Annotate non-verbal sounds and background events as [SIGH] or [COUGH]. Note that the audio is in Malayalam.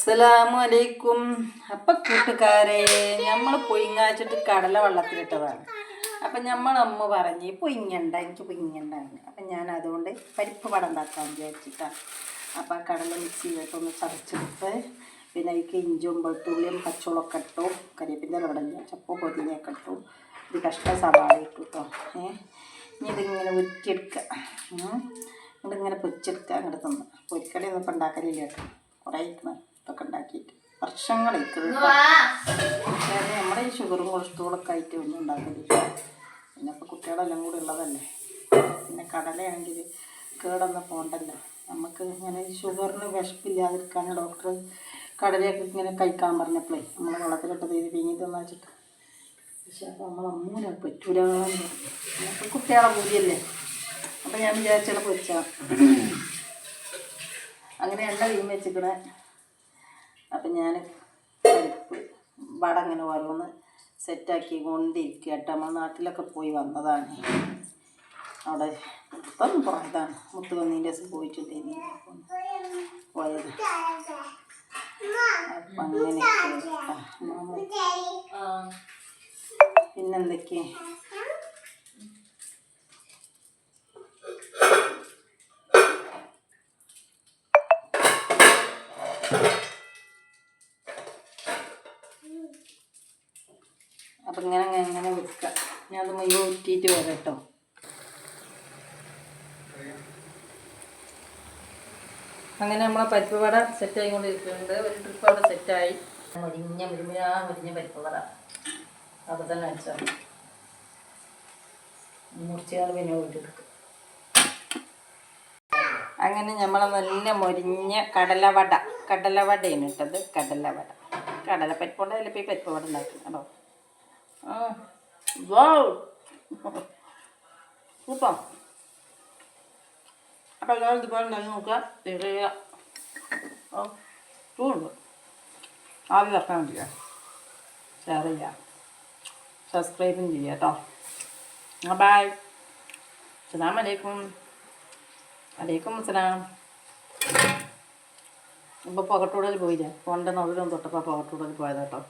അസ്സലാമു അലൈക്കും അപ്പം കൂട്ടുകാരെ നമ്മൾ പൊയിങ്ങാച്ചിട്ട് കടല വെള്ളത്തിലിട്ടതാണ്. അപ്പം അമ്മ പറഞ്ഞ് പൊയിങ്ങണ്ട എനിക്ക് പൊയിങ്ങണ്ട അപ്പം ഞാൻ അതുകൊണ്ട് പരിപ്പ് വട ഉണ്ടാക്കാൻ വിചാരിച്ചിട്ടാണ് അപ്പം ആ കടല മിക്സ് ചെയ്തിട്ടൊന്ന് ചതച്ചെടുത്ത് പിന്നെ അതിക്ക് ഇഞ്ചും വെളുത്തുള്ളിയും പച്ചമുളകൊക്കെ ഇട്ടു കരിയപ്പിന്റെ ഇവിടെ ചപ്പോ പൊതിഞ്ഞൊക്കെ ഇട്ടു ഇത് കഷ്ട സവാള ഇട്ടു കേട്ടോ ഏഹ് ഇനി ഇതിങ്ങനെ ഉരുക്കിയെടുക്കുക എന്നിട്ട് ഇങ്ങനെ പൊരിച്ചെടുക്കുക അങ്ങോട്ട് തിന്ന്. പൊരിക്കടി ഒന്നും ഇപ്പം ഉണ്ടാക്കലില്ല കേട്ടോ. കുറേ ഇരിക്കണം ഇതൊക്കെ ഉണ്ടാക്കിയിട്ട് വർഷങ്ങൾ നമ്മുടെ ഈ ഷുഗറും കൊളസ്ട്രോളൊക്കെ ആയിട്ട് ഒന്നും ഉണ്ടാക്കലില്ല പിന്നെ ഇപ്പോൾ കുട്ടികളെല്ലാം കൂടി ഉള്ളതല്ലേ. പിന്നെ കടലയാണെങ്കിൽ കേടൊന്നും പോകണ്ടല്ലോ നമുക്ക് ഇങ്ങനെ ഷുഗറിന് വിഷപ്പില്ലാതിരിക്കാൻ ഡോക്ടർ കടലയൊക്കെ ഇങ്ങനെ കഴിക്കാൻ പറഞ്ഞപ്പോഴേ നമ്മൾ വെള്ളത്തിലിട്ട് തീരെ പിങ്ങി തിന്നു വെച്ചിട്ട്. പക്ഷെ അപ്പോൾ നമ്മൾ അമ്മൂല പറ്റൂല നമുക്ക് കുട്ടികളെ പൂതിയല്ലേ. അപ്പം ഞാൻ വിചാരിച്ചാൽ പൊരിച്ചാ [COUGHS] അങ്ങനെ എണ്ണ വീം വെച്ചിക്കണേ അപ്പം ഞാൻ പരിപ്പ് വട അങ്ങനെ ഓരോന്ന് സെറ്റാക്കി കൊണ്ടിരിക്കുക. കേട്ടോ നമ്മൾ നാട്ടിലൊക്കെ പോയി വന്നതാണ്. അവിടെ മൊത്തം പോയതാണ് മുത്ത് വന്നതിന്റെ ഇനി പോയത്. അപ്പം അങ്ങനെ പിന്നെന്തൊക്കെ? അപ്പം ഇങ്ങനെ ഇങ്ങനെ വെക്കുക. ഞാൻ അത് മുഴുവൻ ഊറ്റിയിട്ട് വരാം കേട്ടോ അങ്ങനെ നമ്മളെ പരിപ്പ് വട സെറ്റ് ആയിക്കൊണ്ടിരിക്കുന്നുണ്ട്. ഒരു ട്രിപ്പ് അവിടെ സെറ്റായി മുരിഞ്ഞ മുരിഞ്ഞ മുരിഞ്ഞ പരിപ്പ് വട. അത് തന്നെ അടിച്ചാൽ മുറിച്ചാൽ പിന്നെ വീട്ടെടുക്കും അങ്ങനെ നമ്മൾ നല്ല മുരിഞ്ഞ കടലവട. കടലവടയാണ് ഇട്ടത് കടലവട. കടലപ്പരിപ്പുണ്ട് ഇപ്പോൾ ഈ പരിപ്പുവട ഉണ്ടാക്കും. ആ വൗ സൂപ്പർ അപ്പോൾ എല്ലാവരും ഇതുപോലെ ഉണ്ടാക്കി നോക്കുക തിരിയുക ഓ ചൂടുണ്ട് ആദ്യം തക്കാൻ മതിയോ ഷെയർ ചെയ്യുക സബ്സ്ക്രൈബും ചെയ്യുക കേട്ടോ ബൈ അസ്സലാം വലൈക്കും വലൈക്കും അസ്സലാം ഇപ്പോൾ പുകട്ടൂടൽ പോയില്ലേ ഫോണിന്റെ നടുവിലും തൊട്ടപ്പോൾ പുകട്ടൂടൽ പോയതാട്ടോ